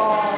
Oh.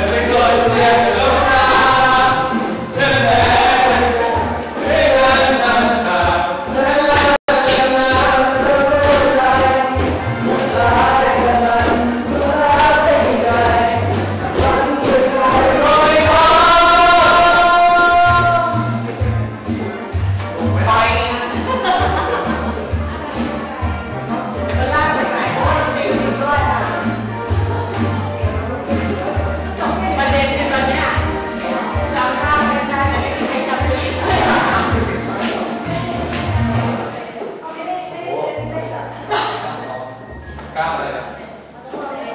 Thank you. ก้าวอะไรนะค่ะ